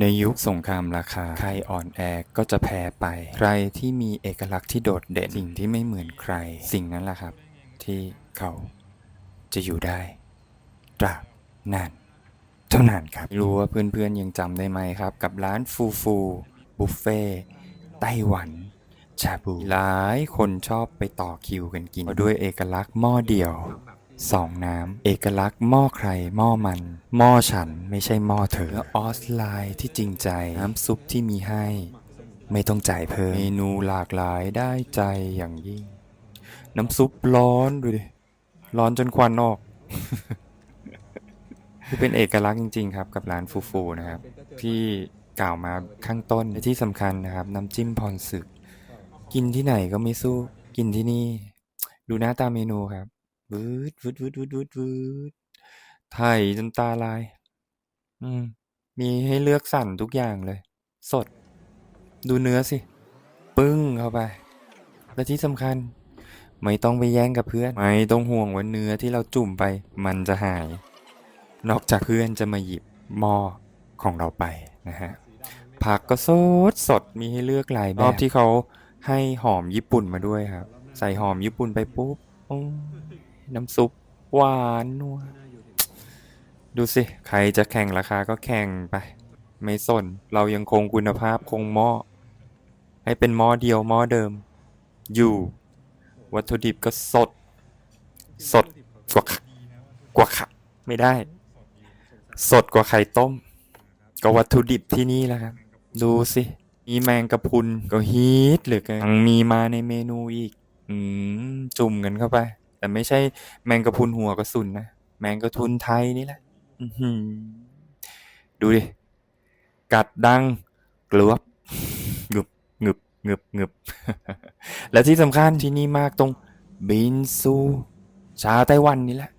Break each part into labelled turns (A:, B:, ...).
A: ในยุคสงครามราคา ใครอ่อนแอก็จะแพ้ไป ใครที่มีเอกลักษณ์ที่โดดเด่น สิ่งที่ไม่เหมือนใคร สิ่งนั้นแหละครับ ที่เขาจะอยู่ได้ตราบนานเท่านั้นครับ รู้ว่าเพื่อนๆยังจำได้ไหมครับ กับร้านฟูฟูบุฟเฟ่ไต้หวันชาบู หลายคนชอบไปต่อคิวกันกิน ด้วยเอกลักษณ์หม้อเดียว สองน้ำ เอกลักษณ์หม้อใครหม้อมัน หม้อฉันไม่ใช่หม้อเธอและออสไลน์ที่จริงใจ น้ำซุปที่มีให้ ไม่ต้องจ่ายเพิ่ม เมนูหลากหลายได้ใจอย่างยิ่ง น้ำซุปร้อนดูดิ ร้อนจนควันออกคือเป็นเอกลักษณ์จริง ๆ ครับ กับร้านฟูฟูนะครับ ที่กล่าวมาข้างต้นและที่สำคัญนะครับ น้ำจิ้มพรศึก กินที่ไหนก็ไม่สู้ กินที่นี่ ดูหน้าตาเมนูครับ วืดวืดวืดวืดวืดวืดไทยจนตาลาย อืม มีให้เลือกสั่นทุกอย่างเลย สด ดูเนื้อสิ ปึ้งเข้าไป และที่สำคัญ ไม่ต้องไปแย่งกับเพื่อน ไม่ต้องห่วงว่าเนื้อที่เราจุ่มไป มันจะหาย นอกจากเพื่อนจะมาหยิบหม้อของเราไปนะฮะ ผักก็สดสดมีให้เลือกหลายแบบรอบที่เขาให้หอมญี่ปุ่นมาด้วยครับ ใส่หอมญี่ปุ่นไปปุ๊บโอ้ น้ำซุปหวานนัว ดูสิ ใครจะแข่งราคาก็แข่งไป ไม่สน เรายังคงคุณภาพคงหม้อ ให้เป็นหม้อเดียวหม้อเดิม อยู่ วัตถุดิบก็สด สดกว่ากว่าค่ะไม่ได้ สดกว่าไข่ต้ม ก็วัตถุดิบที่นี่แหละครับ ดูสิมีแมงกะพรุนก็ฮีทเหลือเกินยังมีมาในเมนูอีก อืม จุ่มกันเข้าไป แต่ไม่ใช่แมงกะพุนหัวกระสุนนะ แมงกะพุนไทยนี่แหละดูดิ กัดดังกลวบงึบงึบงึบงึบ และที่สำคัญที่นี่มากตรงบินซูชาไต้หวันนี่แหละ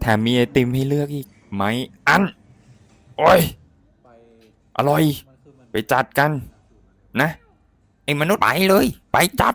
A: แถมมีไอติมให้เลือกอีกไหมอัน โอ้ย อร่อย ไปจัดกัน นะไอ้มนุษย์ไปเลย ไปจัด